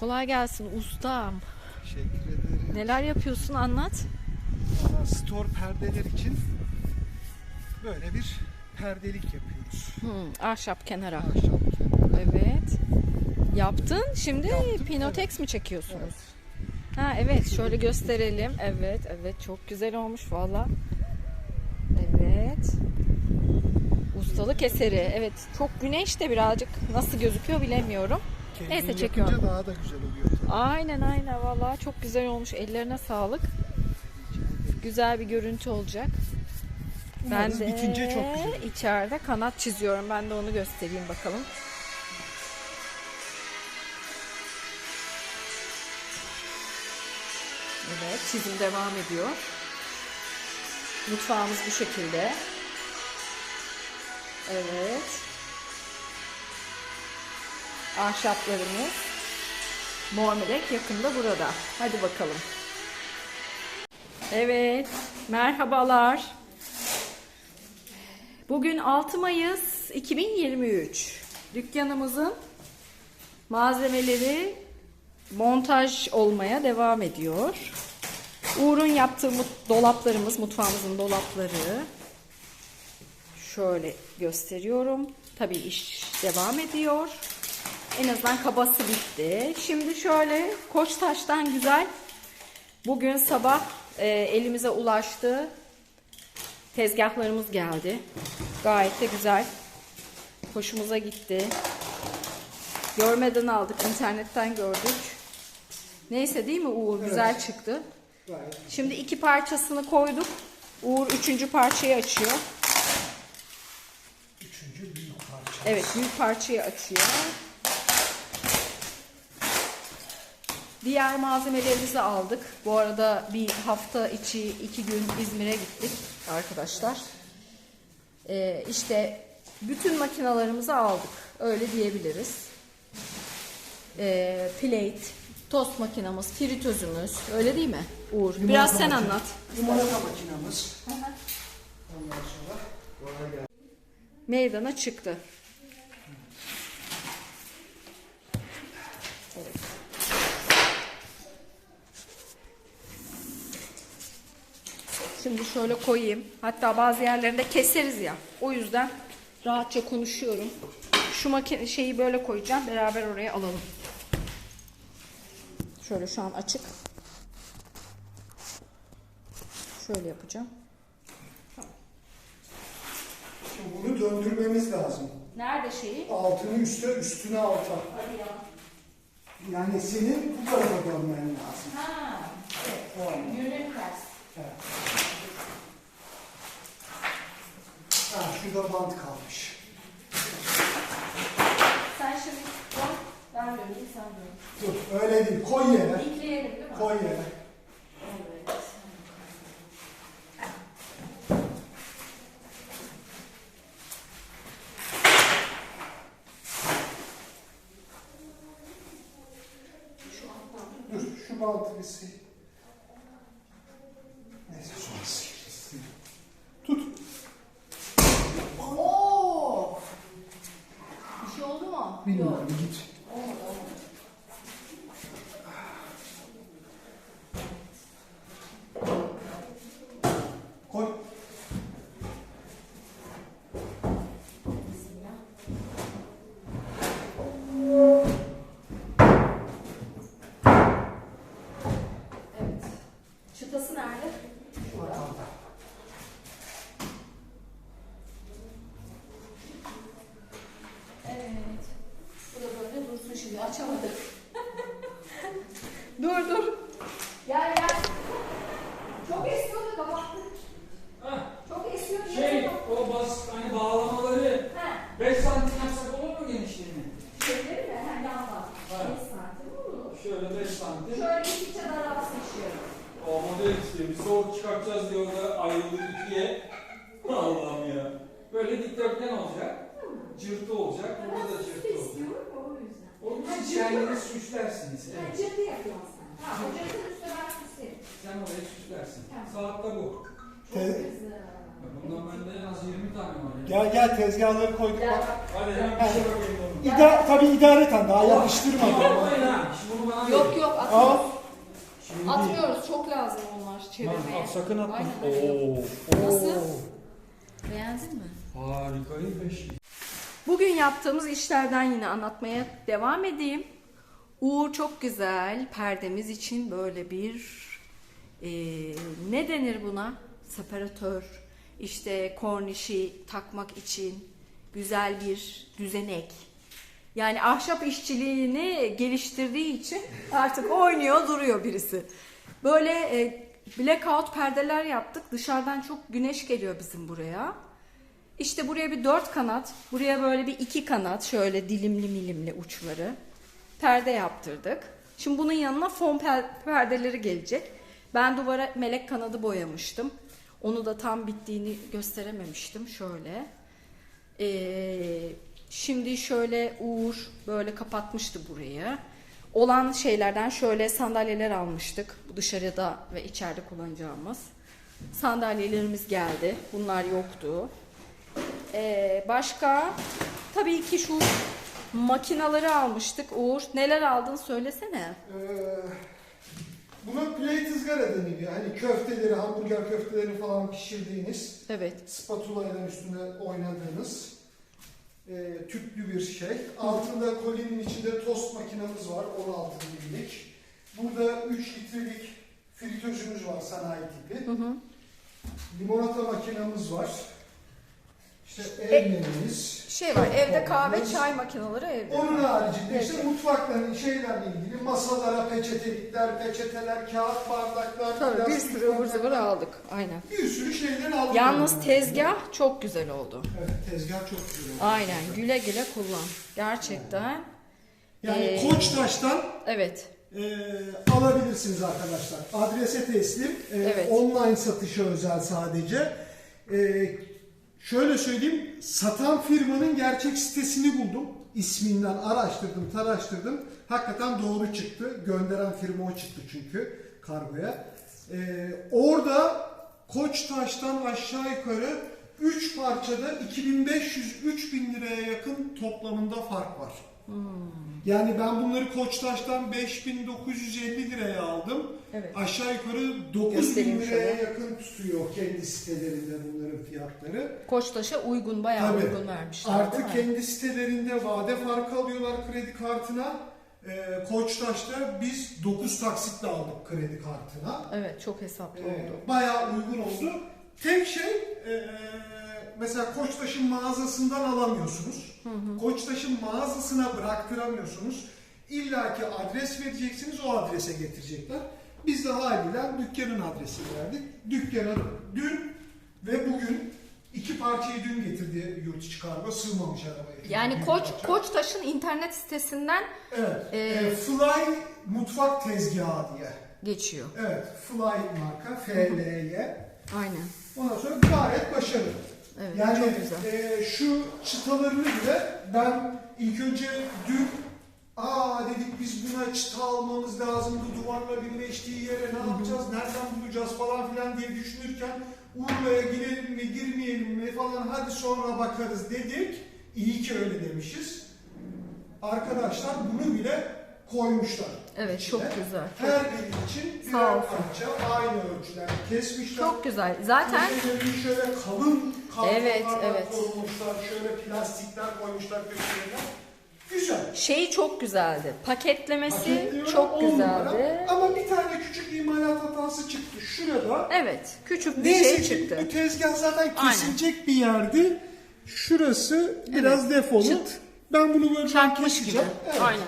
Kolay gelsin ustam. Teşekkür ederim. Neler yapıyorsun anlat. Valla store perdeler için böyle bir perdelik yapıyoruz. Hmm, ahşap kenara. Ahşap kenarı. Evet. Yaptın. Şimdi Yaptım, Pinotex mi çekiyorsunuz? Evet. Ha evet şöyle gösterelim. Evet evet çok güzel olmuş valla. Evet. Ustalık eseri. Evet çok güneş de birazcık nasıl gözüküyor bilemiyorum. Neyse, yapınca çekiyorum. daha da güzel oluyor. Aynen aynen valla çok güzel olmuş. Ellerine sağlık. Güzel bir görüntü olacak. Ben de bitince çok güzel içeride kanat çiziyorum. Ben de onu göstereyim bakalım. Evet, çizim devam ediyor. Mutfağımız bu şekilde. Evet. Ahşaplarımız. Mor yakında burada. Hadi bakalım. Evet, merhabalar. Bugün 6 Mayıs 2023. Dükkanımızın malzemeleri montaj olmaya devam ediyor. Uğur'un yaptığı dolaplarımız, mutfağımızın dolapları. Şöyle gösteriyorum. Tabii iş devam ediyor. En azından kabası bitti. Şimdi şöyle Koçtaş'tan güzel. Bugün sabah e, elimize ulaştı. Tezgahlarımız geldi. Gayet de güzel. Hoşumuza gitti. Görmeden aldık, internetten gördük. Neyse değil mi Uğur? Güzel çıktı. Gayet Şimdi iki parçasını koyduk. Uğur üçüncü parçayı açıyor. üçüncü büyük parça. Evet, büyük parçayı açıyor. Diğer malzemelerimizi aldık. Bu arada bir hafta içi iki gün İzmir'e gittik arkadaşlar. Ee, işte bütün makinalarımızı aldık. Öyle diyebiliriz. Ee, plate, tost makinamız, fritözümüz. Öyle değil mi Uğur? Biraz sen makine- anlat. Limonata makinamız. Ondan sonra meydana çıktı. Şimdi şöyle koyayım. Hatta bazı yerlerinde keseriz ya. O yüzden rahatça konuşuyorum. Şu makine şeyi böyle koyacağım. Beraber oraya alalım. Şöyle şu an açık. Şöyle yapacağım. Şimdi bunu döndürmemiz lazım. Nerede şeyi? Altını üste, üstüne alta. Hadi ya. Yani senin bu tarafa dönmen lazım. Ha, evet. Yönün ters. Evet. Ha, şurada bant kalmış. Sen şimdi dön, ben döneyim, sen dön. Dur, öyle değil. Koy yere. İkleyelim değil mi? Koy yere. Evet. Dur, şu bantı bir sil. Açamadık. dur dur. Gel gel. Çok esiyor da kapattık. Hah, Çok esiyor. niye Şey, kapattın? o bas, hani bağlamaları He. 5 santim yapsak olur mu genişliğini? Şeyleri mi? He yandan. Evet. 5 santim olur. Şöyle 5 santim. Şöyle gittikçe daralsın şey. O model istiyor. Biz soğuk çıkartacağız diye orada ayrıldık ikiye. Allah'ım ya. Böyle dikdörtgen olacak. Cırtı olacak. Burada da cırtı olacak. istiyorum o yüzden. Onu siz kendiniz süslersiniz. Yani Evet. cırtı yapıyorsun sen. Ha, o cırtın üstüne ben süslerim. Sen oraya süslersin. Tamam. Saatte bu. Çok Te- güzel. Bundan bende en az 20 tane var ya. Gel tezgahları koyduk bak. Hadi. İda, tabii idareten daha yapıştırmadım. Yok yok Al. atmıyoruz. Atmıyoruz. Çok lazım onlar Lan, çevirmeye. at, sakın atma. Aynen. Oo. Nasıl? Beğendin mi? Harikayı 5. Bugün yaptığımız işlerden yine anlatmaya devam edeyim. Uğur çok güzel perdemiz için böyle bir e, ne denir buna? Separatör. İşte kornişi takmak için güzel bir düzenek. Yani ahşap işçiliğini geliştirdiği için artık oynuyor duruyor birisi. Böyle e, blackout perdeler yaptık. Dışarıdan çok güneş geliyor bizim buraya. İşte buraya bir dört kanat, buraya böyle bir iki kanat, şöyle dilimli milimli uçları perde yaptırdık. Şimdi bunun yanına fon per- perdeleri gelecek. Ben duvara melek kanadı boyamıştım. Onu da tam bittiğini gösterememiştim. Şöyle. Ee, şimdi şöyle Uğur böyle kapatmıştı burayı. Olan şeylerden şöyle sandalyeler almıştık. Dışarıda ve içeride kullanacağımız. Sandalyelerimiz geldi. Bunlar yoktu. Ee, başka tabii ki şu makinaları almıştık Uğur. Neler aldın söylesene. Ee, buna plate ızgara deniliyor. Hani köfteleri, hamburger köftelerini falan pişirdiğiniz, Evet. spatula ile üstünde oynadığınız e, tüplü bir şey. Altında kolinin içinde tost makinamız var, 16 milimlik. Burada 3 litrelik fritözümüz var sanayi tipi. Hı hı. Limonata makinamız var. İşte E- ev menümüz. Şey var evde kahve çay makineleri evde. Onun haricinde işte Evet. mutfakla şeylerle ilgili masalara peçetelikler, peçeteler, kağıt bardaklar, Tabii bir sürü ıvır zıvır aldık. Aynen. Bir sürü şeyler aldık. Yalnız yani. tezgah çok güzel oldu. Evet tezgah çok güzel oldu. Aynen güle güle kullan. Gerçekten. Yani Ee, Koçtaş'tan Evet. e, alabilirsiniz arkadaşlar. Adrese teslim. e, Evet. Online satışa özel sadece. E, şöyle söyleyeyim. Satan firmanın gerçek sitesini buldum. İsminden araştırdım, taraştırdım. Hakikaten doğru çıktı. Gönderen firma o çıktı çünkü kargoya. E, orada Koçtaş'tan aşağı yukarı 3 parçada 2500-3000 liraya yakın toplamında fark var. Yani ben bunları Koçtaş'tan 5950 liraya aldım. Evet. Aşağı yukarı 9000 Göstereyim liraya şöyle. yakın tutuyor kendi sitelerinde bunların fiyatları. Koçtaş'a uygun bayağı Tabii. uygun vermişler. Mi? kendi sitelerinde vade farkı alıyorlar kredi kartına. Ee, Koçtaş'ta biz 9 taksitle aldık kredi kartına. Evet çok hesaplı Ee, oldu. bayağı uygun oldu. Tek şey e, mesela Koçtaş'ın mağazasından alamıyorsunuz. Koçtaş'ın mağazasına bıraktıramıyorsunuz. İlla ki adres vereceksiniz o adrese getirecekler. Biz de haliyle dükkanın adresini verdik. Dükkana dün ve bugün iki parçayı dün getirdi yurt içi kargo sığmamış arabaya. Çünkü Yani Koç parça. Koçtaş'ın internet sitesinden Evet. Ee, e, Fly mutfak tezgahı diye. geçiyor. Evet. Fly marka. FLY. Aynen. Ondan sonra gayet başarılı. Evet yani çok güzel. e, şu çıtalarını bile ben ilk önce dün aa dedik biz buna çıta almamız lazım bu duvarla birleştiği yere ne yapacağız nereden bulacağız falan filan diye düşünürken Urla'ya girelim mi girmeyelim mi falan hadi sonra bakarız dedik. İyi ki öyle demişiz. Arkadaşlar bunu bile koymuşlar. Evet içine. çok güzel. Her biri için birer parça aynı ölçüler kesmişler. Çok güzel. Zaten şöyle kalın Evet, evet. korumuşlar. Şöyle plastikler koymuşlar köşelerine. Güzel. şeyi çok güzeldi. Paketlemesi çok on numara. güzeldi. Ama bir tane küçük imalat hatası çıktı. Şurada. Evet, küçük bir Neyse şey çıktı. bu tezgah zaten Aynen. kesilecek bir yerdi. Şurası biraz defolu. Çıt. Ben bunu böyle Çarpmış gibi. keseceğim. Evet. Aynen.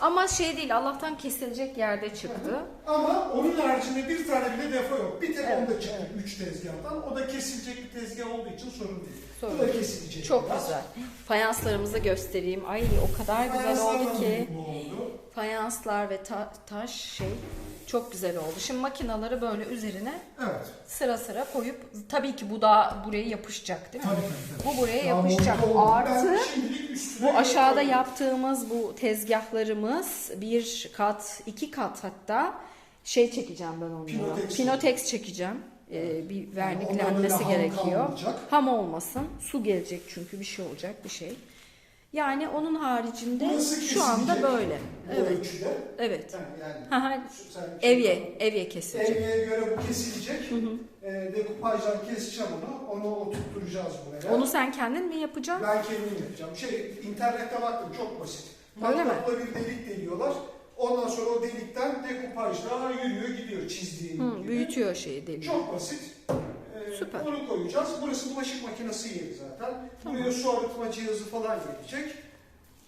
Ama şey değil, Allah'tan kesilecek yerde çıktı. Ama onun haricinde bir tane bile defo yok. Bir tek Evet, onda çıktı üç tezgahtan. O da kesilecek bir tezgah olduğu için sorun değil. Sorun Bu da kesilecek. Çok biraz. güzel. Fayanslarımızı göstereyim. Ay o kadar güzel Fayanslar oldu ki. oldu. Fayanslar ve ta- taş şey çok güzel oldu. Şimdi makinaları böyle üzerine Evet. sıra sıra koyup tabii ki bu da buraya yapışacak değil mi? Tabii tabii. Bu buraya Daha yapışacak. oldu. Artı bu aşağıda yaptığımız bu tezgahlarımız bir kat, iki kat hatta şey çekeceğim ben onlara. Pinotex. Pinotex çekeceğim. e, bir verniklenmesi ham gerekiyor. kalmayacak. Ham olmasın. Su gelecek çünkü bir şey olacak bir şey. Yani onun haricinde Burası şu anda böyle. Evet. ölçüde. Evet. Yani, yani şey- evye, evye kesilecek. Evyeye göre bu kesilecek. E, dekupajdan keseceğim onu. Onu oturtturacağız buraya. Onu sen kendin mi yapacaksın? Ben kendim yapacağım. Şey internette baktım çok basit. Öyle mi? Matkapla bir delik deliyorlar. Ondan sonra o delikten dekupajla yürüyor gidiyor çizdiğin Hı, gibi. büyütüyor şeyi deliği. Çok basit. Ee, Süper. Onu koyacağız. Burası bulaşık makinesi yeri zaten. Buraya su arıtma cihazı falan gelecek.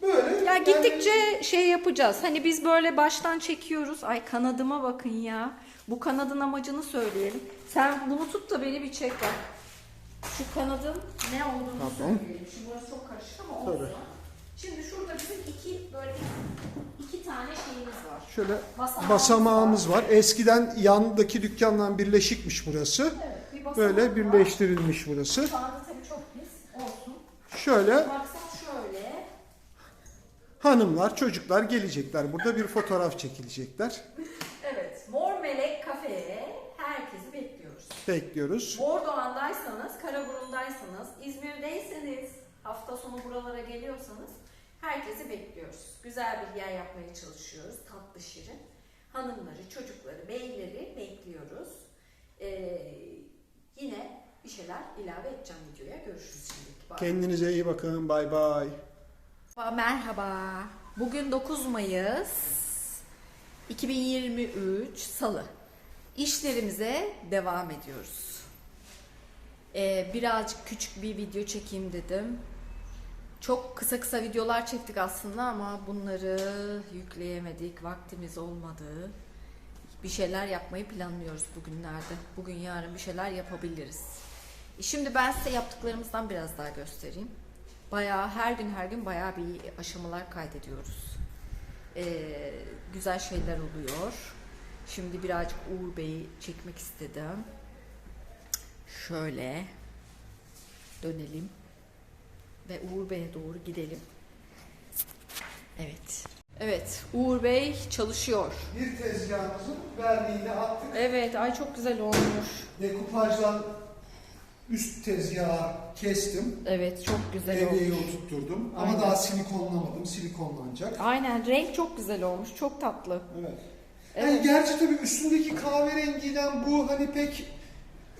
Böyle. Ya yani- gittikçe şey yapacağız. Hani biz böyle baştan çekiyoruz. Ay kanadıma bakın ya. Bu kanadın amacını söyleyelim. Sen bunu tut da beni bir çek bak. Şu kanadın ne olduğunu Tamam. söyleyelim. Şimdi burası çok karışık ama olsun. Tabii. Şimdi şurada bizim iki böyle iki tane şeyimiz var. Şöyle Basamağımız basamağımız var. Eskiden yandaki dükkanla birleşikmiş burası. Evet, bir Böyle var. birleştirilmiş burası. Şu anda tabii çok pis. Olsun. Şöyle Maksat şöyle. hanımlar, çocuklar gelecekler. Burada bir fotoğraf çekilecekler. Evet. Mor Melek Kafe'ye herkesi bekliyoruz. Bekliyoruz. Bordoğan'daysanız, Karaburun'daysanız, İzmir'deyseniz, hafta sonu buralara geliyorsanız herkesi bekliyoruz. Güzel bir yer yapmaya çalışıyoruz. Tatlı şirin. Hanımları, çocukları, beyleri bekliyoruz. Ee, yine bir şeyler ilave edeceğim videoya. Görüşürüz şimdi. Bye. Kendinize iyi bakın. Bay bay. Merhaba. Bugün 9 Mayıs 2023 Salı. İşlerimize devam ediyoruz. Ee, birazcık küçük bir video çekeyim dedim. Çok kısa kısa videolar çektik aslında ama bunları yükleyemedik. Vaktimiz olmadı. Bir şeyler yapmayı planlıyoruz bugünlerde. Bugün yarın bir şeyler yapabiliriz. E Şimdi ben size yaptıklarımızdan biraz daha göstereyim. Bayağı her gün her gün bayağı bir aşamalar kaydediyoruz. Ee, güzel şeyler oluyor. Şimdi birazcık Uğur Bey'i çekmek istedim. Şöyle dönelim ve Uğur Bey'e doğru gidelim. Evet. Evet, Uğur Bey çalışıyor. Bir tezgahımızın verniğini attık. Evet, ay çok güzel olmuş. Dekupajdan üst tezgahı kestim. Evet, çok güzel Evyeyi olmuş. oturtturdum. Aynen. Ama daha silikonlamadım. Silikonlanacak. Aynen, renk çok güzel olmuş. Çok tatlı. Evet. Evet. Yani gerçi tabii üstündeki kahverengiden bu hani pek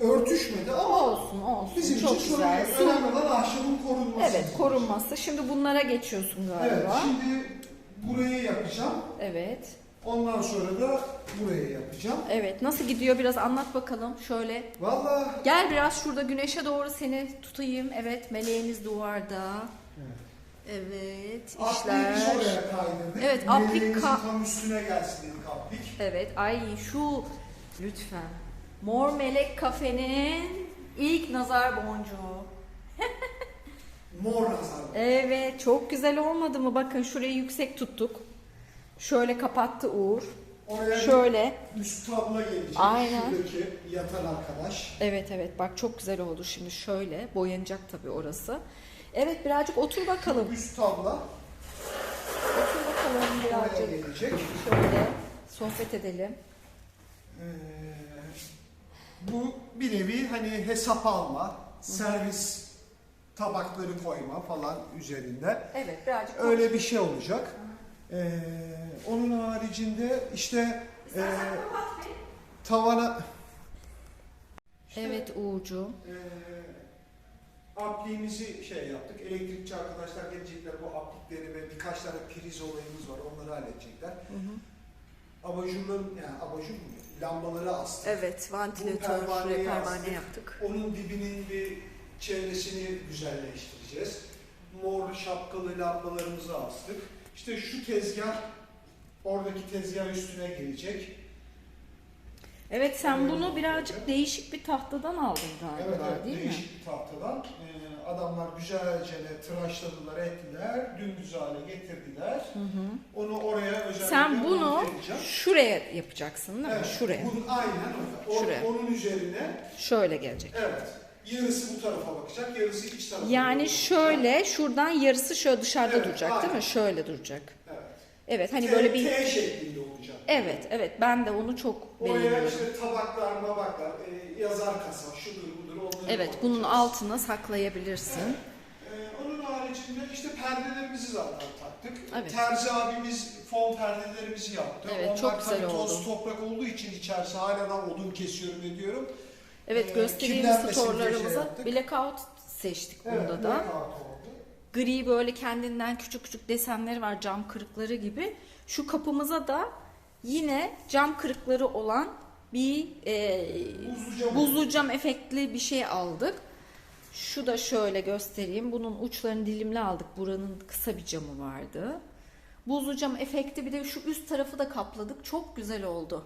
örtüşmedi ama Olsun, olsun. bizim çok için sorun güzel. yok. Su- Önemli olan ahşabın korunması. Evet, korunması. Şimdi bunlara geçiyorsun Evet, galiba. şimdi burayı yapacağım. Evet. Ondan sonra da burayı yapacağım. Evet. Nasıl gidiyor? Biraz anlat bakalım. Şöyle. Vallahi Gel biraz şurada güneşe doğru seni tutayım. Evet. Meleğimiz duvarda. Evet. işler. oraya kaydırdık. Evet, aplik Meleğimizin ka- tam üstüne gelsin dedik aplik. Evet. Ay şu lütfen. Mor Melek Kafe'nin ilk nazar boncuğu. Mor nazar. Evet. Çok güzel olmadı mı? Bakın şurayı yüksek tuttuk. Şöyle kapattı Uğur. Oraya Şöyle. üst tabla gelecek. Aynen. Şuradaki yatan arkadaş. Evet evet bak çok güzel oldu şimdi şöyle boyanacak tabii orası. Evet birazcık otur bakalım. Üst tabla Otur bakalım oraya birazcık. gelecek. Şöyle sohbet edelim. Ee, bu bir nevi hani hesap alma, servis tabakları koyma falan üzerinde. Evet birazcık Öyle bir şey olacak. Ee, onun haricinde işte e, tavana işte, Evet Uğurcuğum. e, apliğimizi şey yaptık. Elektrikçi arkadaşlar gelecekler bu aplikleri ve birkaç tane priz olayımız var. Onları halledecekler. Abajurların yani abajur mu? Lambaları astık. Evet vantilatör pervane astık. yaptık. Onun dibinin bir çevresini güzelleştireceğiz. Mor şapkalı lambalarımızı astık. İşte şu tezgah oradaki tezgah üstüne gelecek. Evet sen bunu birazcık değişik bir tahtadan aldın galiba Evet, evet değil mi? değişik bir tahtadan. Ee, adamlar güzelce tıraşladılar, ettiler, dümdüz hale getirdiler. Hı hı. Onu oraya özellikle Sen bunu şuraya yapacaksın değil mi? Evet, Şuraya. Bunun aynen. O- Şuraya. Onun üzerine Şöyle gelecek. evet yarısı bu tarafa bakacak, yarısı iç tarafa Yani bakacak. şöyle şuradan yarısı şöyle dışarıda Evet, duracak değil mi? aynen. Şöyle duracak. Evet. Evet hani T- böyle bir T şeklinde olacak. Evet, evet. Ben de onu çok Oraya beğeniyorum. işte tabaklar, mabaklar, e, yazar kasa, şudur budur, onları Evet, bunun altına saklayabilirsin. Ee, onun haricinde işte perdelerimizi zaten taktık. Evet. Terzi abimiz fon perdelerimizi yaptı. Evet, Onlar çok güzel tabii toz oldu. toprak olduğu için içerisi hala ben odun kesiyorum ediyorum. Evet, Ee, göstereyim kirlenmesin diye şey yaptık. Blackout seçtik bunda Evet, da. blackout oldu. Gri böyle kendinden küçük küçük desenleri var cam kırıkları gibi. Şu kapımıza da yine cam kırıkları olan bir e, Buzlu cam. buzlu cam efektli bir şey aldık. Şu da şöyle göstereyim. Bunun uçlarını dilimli aldık. Buranın kısa bir camı vardı. Buzlu cam efekti bir de şu üst tarafı da kapladık. Çok güzel oldu.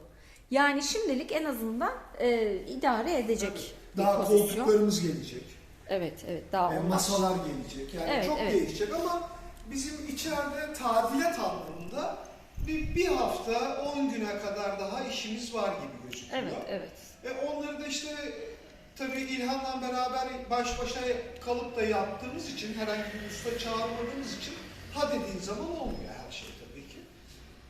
Yani şimdilik en azından e, idare edecek Daha koltuklarımız gelecek. Evet evet daha e, onlar. masalar gelecek. Yani Evet, çok evet. değişecek ama bizim içeride tadilat anlamında bir, bir hafta 10 güne kadar daha işimiz var gibi gözüküyor. Evet evet. E onları da işte tabii İlhan'la beraber baş başa kalıp da yaptığımız için herhangi bir usta çağırmadığımız için ha dediğin zaman olmuyor her şey tabii ki.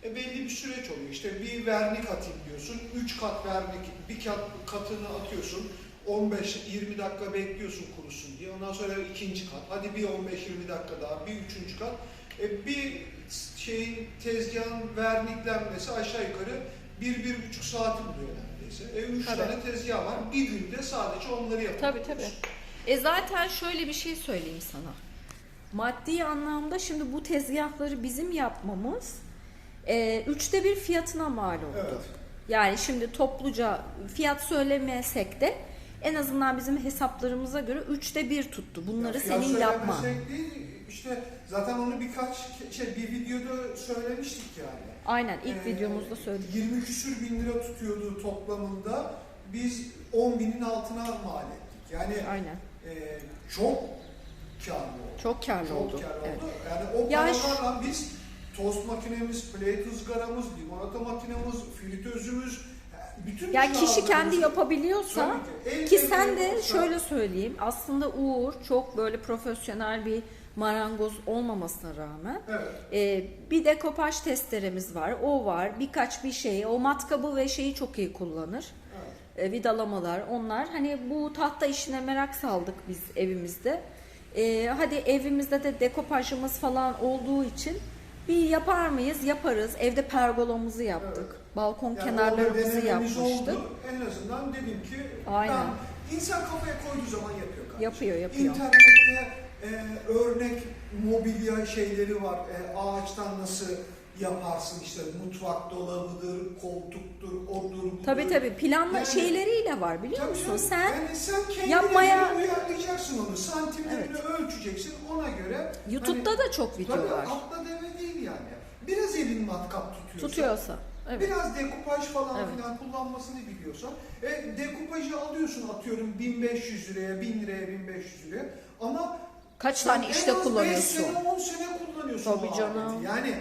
E belli bir süreç oluyor. İşte bir vernik atayım diyorsun. 3 kat vernik, bir kat katını atıyorsun. 15-20 dakika bekliyorsun kurusun diye. Ondan sonra ikinci kat. Hadi bir 15-20 dakika daha, bir üçüncü kat. E bir şeyin tezgahın verniklenmesi aşağı yukarı bir, bir buçuk saati buluyor neredeyse. E üç Tabii. tane tezgah var. Bir günde sadece onları yapıyoruz. Tabii tabii. E zaten şöyle bir şey söyleyeyim sana. Maddi anlamda şimdi bu tezgahları bizim yapmamız e, üçte bir fiyatına mal oldu. Evet. Yani şimdi topluca fiyat söylemesek de en azından bizim hesaplarımıza göre üçte bir tuttu. Bunları Ya senin yapman. değil, işte zaten onu birkaç şey bir videoda söylemiştik yani. Aynen ilk Ee, videomuzda söyledik. 20 küsür bin lira tutuyordu toplamında. Biz 10 binin altına mal ettik. Yani Aynen. e, çok karlı oldu. Çok karlı Çok oldu. karlı Evet. oldu. Yani o Ya şu- paralarla biz tost makinemiz, plate ızgaramız, limonata makinemiz, fritözümüz, bütün Ya kişi cihazlarımızı- kendi yapabiliyorsa ki. Ki sen de şöyle söyleyeyim aslında Uğur çok böyle profesyonel bir marangoz olmamasına rağmen Evet. e, bir dekopaj testeremiz var o var birkaç bir şey o matkabı ve şeyi çok iyi kullanır evet. e, vidalamalar onlar hani bu tahta işine merak saldık biz evimizde E, hadi evimizde de dekopajımız falan olduğu için bir yapar mıyız yaparız evde pergolamızı yaptık Evet. balkon Yani kenarlarımızı yapmıştık Oldu. En azından dedim ki Aynen. ben, insan kafaya koyduğu zaman yapıyor kardeşim. Yapıyor, yapıyor. İnternette e, örnek mobilya şeyleri var. E, ağaçtan nasıl yaparsın işte mutfak dolabıdır, koltuktur, odur budur. Tabii tabii planla Yani- şeyleriyle var biliyor Tabii musun? canım, Sen yani sen yapmaya- uyarlayacaksın onu. Santimlerini ölçeceksin ona göre. YouTube'da hani, da çok video tabii var. atla deve değil yani. Biraz elin matkap tutuyorsa. Tutuyorsa. Evet. Biraz dekupaj falan Evet. filan kullanmasını biliyorsan. E, dekupajı alıyorsun atıyorum 1500 liraya, 1000 liraya, 1500 liraya. Ama Kaç tane işte kullanıyorsun? 5 sene 10 sene kullanıyorsun Tabii bu canım. aleti. Yani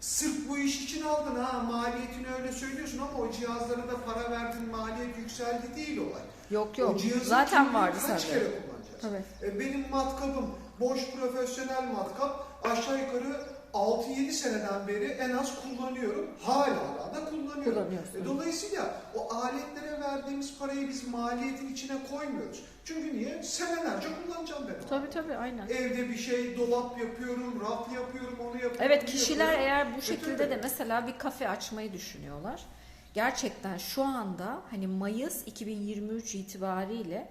sırf bu iş için aldın ha maliyetini öyle söylüyorsun ama o cihazlara da para verdin maliyet yükseldi değil olay. Yok yok. O Zaten kim vardı kaç sende. kere kullanacağız. Tabii. E, benim matkabım boş profesyonel matkap aşağı yukarı 6-7 seneden beri en az kullanıyorum. Hala da kullanıyorum. E, dolayısıyla o aletlere verdiğimiz parayı biz maliyetin içine koymuyoruz. Çünkü niye? Senelerce kullanacağım ben. Tabii tabii aynen. Evde bir şey dolap yapıyorum, raf yapıyorum, onu yapıyorum. Evet kişiler yapıyorum. eğer bu şekilde tabii. de mesela bir kafe açmayı düşünüyorlar. Gerçekten şu anda hani Mayıs 2023 itibariyle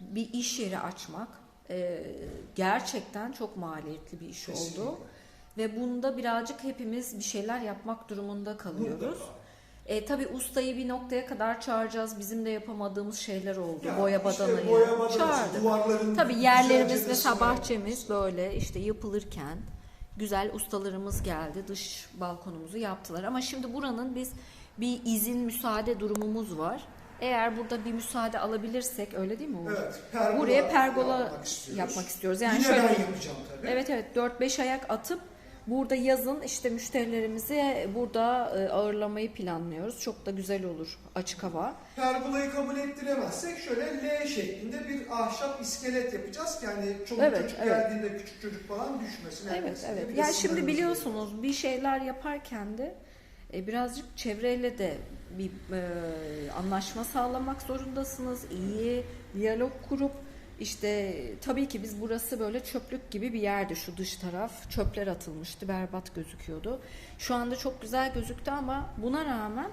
bir iş yeri açmak e, gerçekten çok maliyetli bir iş Kesinlikle. oldu. Ve bunda birazcık hepimiz bir şeyler yapmak durumunda kalıyoruz. E, tabii ustayı bir noktaya kadar çağıracağız. Bizim de yapamadığımız şeyler oldu. Ya boya işte badanayı boya badanası, çağırdık. Tabii yerlerimiz ısınıyor. bahçemiz böyle işte yapılırken güzel ustalarımız geldi. Dış balkonumuzu yaptılar. Ama şimdi buranın biz bir izin müsaade durumumuz var. Eğer burada bir müsaade alabilirsek öyle değil mi Uğur? Evet, pergola Buraya pergola yapmak istiyoruz. yapmak istiyoruz. Yani Yine şöyle ben yapacağım tabii. Evet evet 4-5 ayak atıp burada yazın işte müşterilerimizi burada e, ağırlamayı planlıyoruz. Çok da güzel olur açık hava. Pergolayı kabul ettiremezsek şöyle L şeklinde bir ahşap iskelet yapacağız ki hani çoluk Evet, çocuk evet. geldiğinde küçük çocuk falan düşmesin. Evet evet. Yani şimdi biliyorsunuz bir şeyler yaparken de e, birazcık çevreyle de bir e, anlaşma sağlamak zorundasınız. İyi diyalog kurup işte tabii ki biz burası böyle çöplük gibi bir yerdi şu dış taraf. Çöpler atılmıştı, berbat gözüküyordu. Şu anda çok güzel gözüktü ama buna rağmen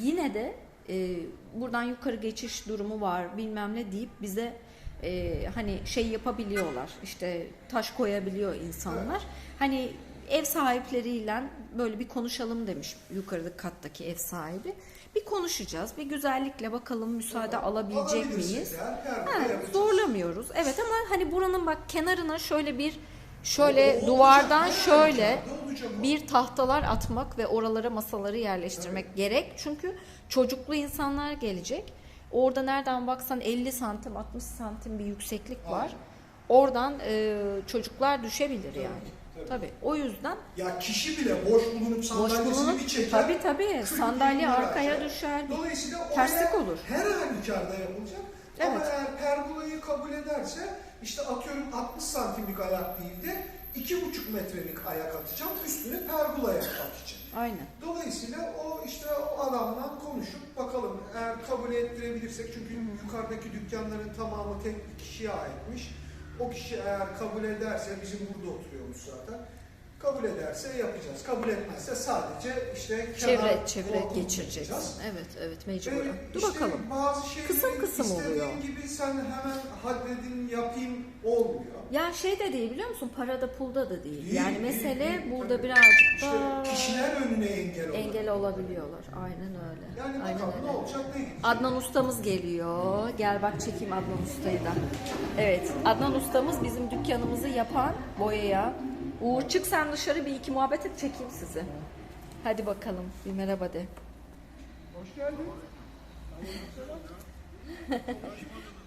yine de e, buradan yukarı geçiş durumu var bilmem ne deyip bize e, hani şey yapabiliyorlar işte taş koyabiliyor insanlar hani ev sahipleriyle böyle bir konuşalım demiş yukarıdaki kattaki ev sahibi bir konuşacağız bir güzellikle bakalım müsaade alabilecek Alabilirsek miyiz perde Ha, zorlamıyoruz evet ama hani buranın bak kenarına şöyle bir şöyle O- duvardan şöyle olacak o. bir tahtalar atmak ve oralara masaları yerleştirmek gerek. Çünkü çocuklu insanlar gelecek. Orada nereden baksan 50 santim 60 santim bir yükseklik var. Aynen. Oradan e, çocuklar düşebilir yani. Tabii. Tabii. O yüzden Ya kişi bile boş bulunup boş sandalyesini bulunup bir çeker. tabii tabii 40 sandalye arkaya açar. düşer. Dolayısıyla terslik olur. Her halükarda yapılacak. Ama Evet. eğer pergolayı kabul ederse işte atıyorum 60 santimlik ayak değil de 2,5 metrelik ayak atacağım. Üstüne pergola yapmak için. Aynen. Dolayısıyla o işte o adamla konuşup bakalım eğer kabul ettirebilirsek çünkü yukarıdaki dükkanların tamamı tek bir kişiye aitmiş. O kişi eğer kabul ederse bizim burada oturuyormuş zaten. Kabul ederse yapacağız. Kabul etmezse sadece işte Çevre çevre geçireceksin. yapacağız. Evet evet Ve mecburen. Dur işte bakalım. Bazı Kısım kısım oluyor. gibi sen hemen halledin yapayım olmuyor. Ya şey de değil biliyor musun? Parada pulda da değil. Değil, yani mesele değil, burada tabii. birazcık İşte da kişiler önüne engel engel olabiliyorlar. Aynen öyle. Yani Aynen bakalım ne öyle. olacak ne gidecek. Adnan ustamız geliyor. Gel bak çekeyim Adnan ustayı da. Evet, Adnan ustamız bizim dükkanımızı yapan, boyayan. Uğur çık sen dışarı bir iki muhabbet et çekeyim sizi. Hadi bakalım bir merhaba de. Hoş geldin.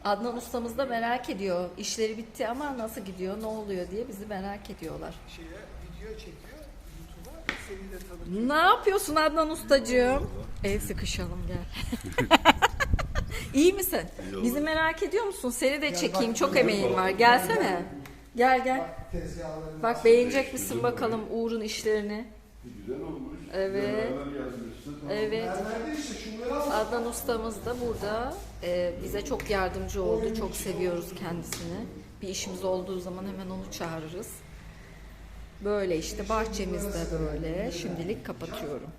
Adnan ustamız da merak ediyor. İşleri bitti ama nasıl gidiyor, ne oluyor diye bizi merak ediyorlar. Şeye video çekiyor YouTube'a seni de tanıtıyor. Ne yapıyorsun Adnan ustacığım? El sıkışalım gel. İyi misin? Bizi merak ediyor musun? Seni de çekeyim. Çok emeğin var. Gelsene. Gel gel. Bak. Bak beğenecek misin bakalım Uğur'un işlerini? Güzel olmuş. Evet. Evet. Adnan ustamız da burada. Ee, bize çok yardımcı oldu. Çok seviyoruz kendisini. Bir işimiz olduğu zaman hemen onu çağırırız. Böyle işte bahçemizde böyle. Şimdilik kapatıyorum.